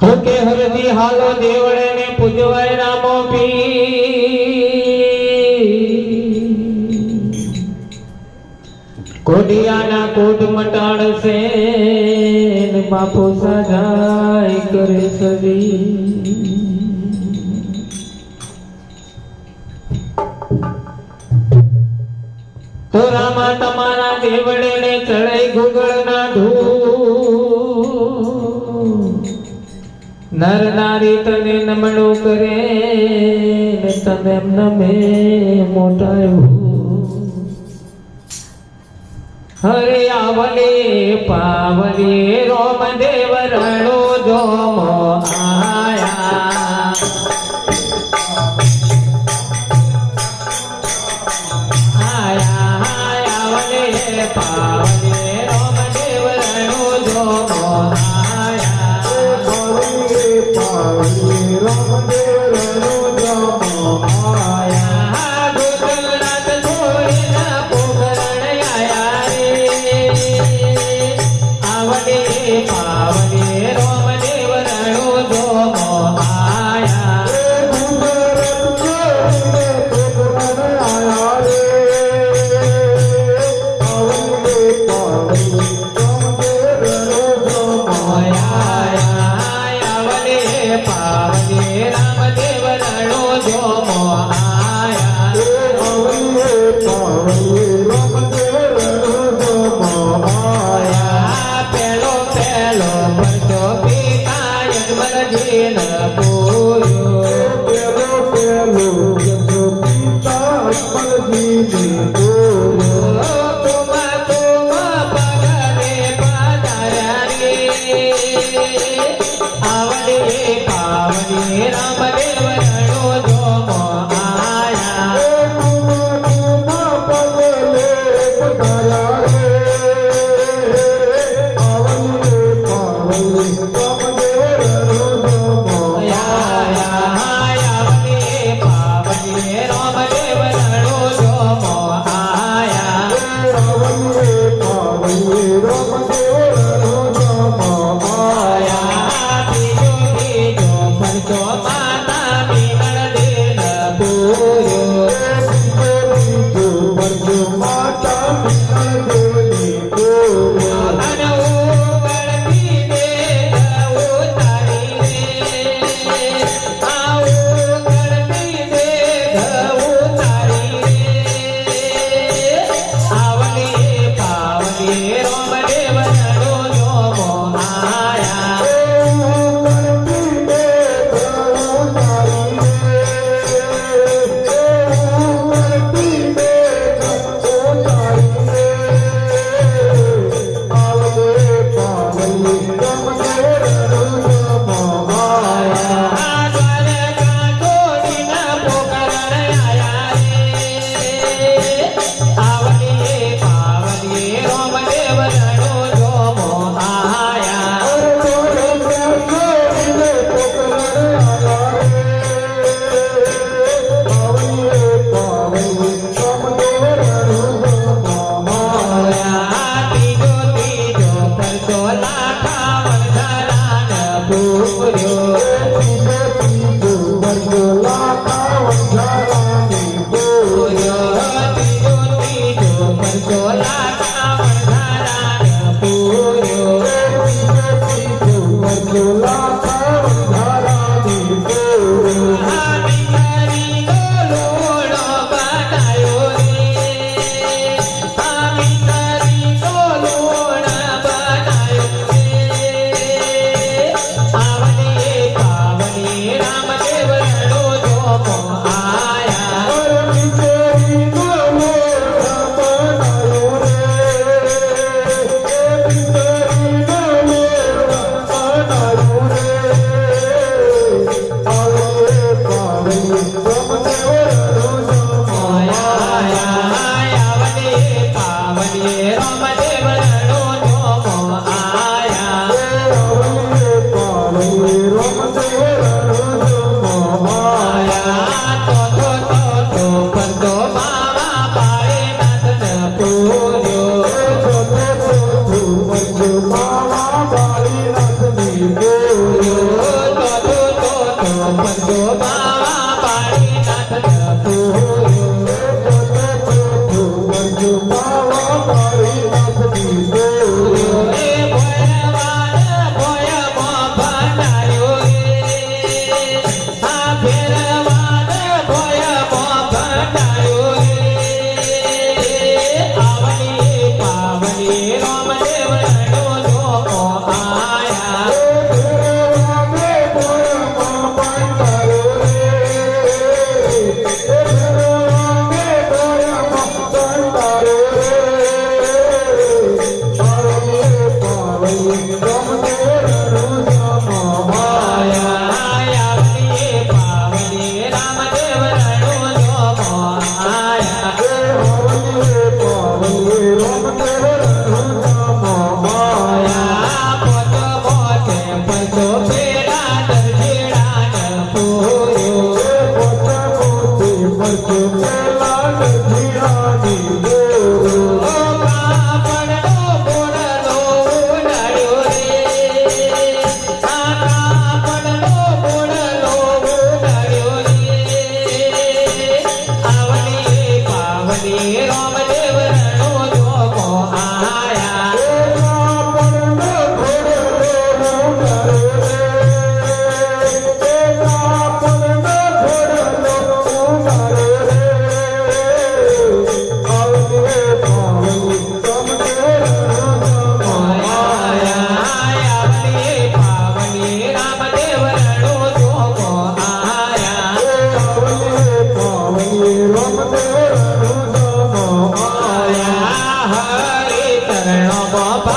કે હરદી હાલો દેવળે ને પૂજવાય રામો પી. કોડિયાના કોટ મટાડશે ને બાપુ સજાય કરે સદી. તો રામા તમારા દેવળે ને ચડાઈ ગુગળના ધૂ નર નારી તને નમણો કરે ને તમે નમે મોટાયું હરે આવલે પાવલે રોમ દેવ રણો જોમ આયા. આયા આવલે પાવલે રોમ દેવ રણો જોમ આયા. આયા પેલો પરચો પિતા ન પૂર્યો 我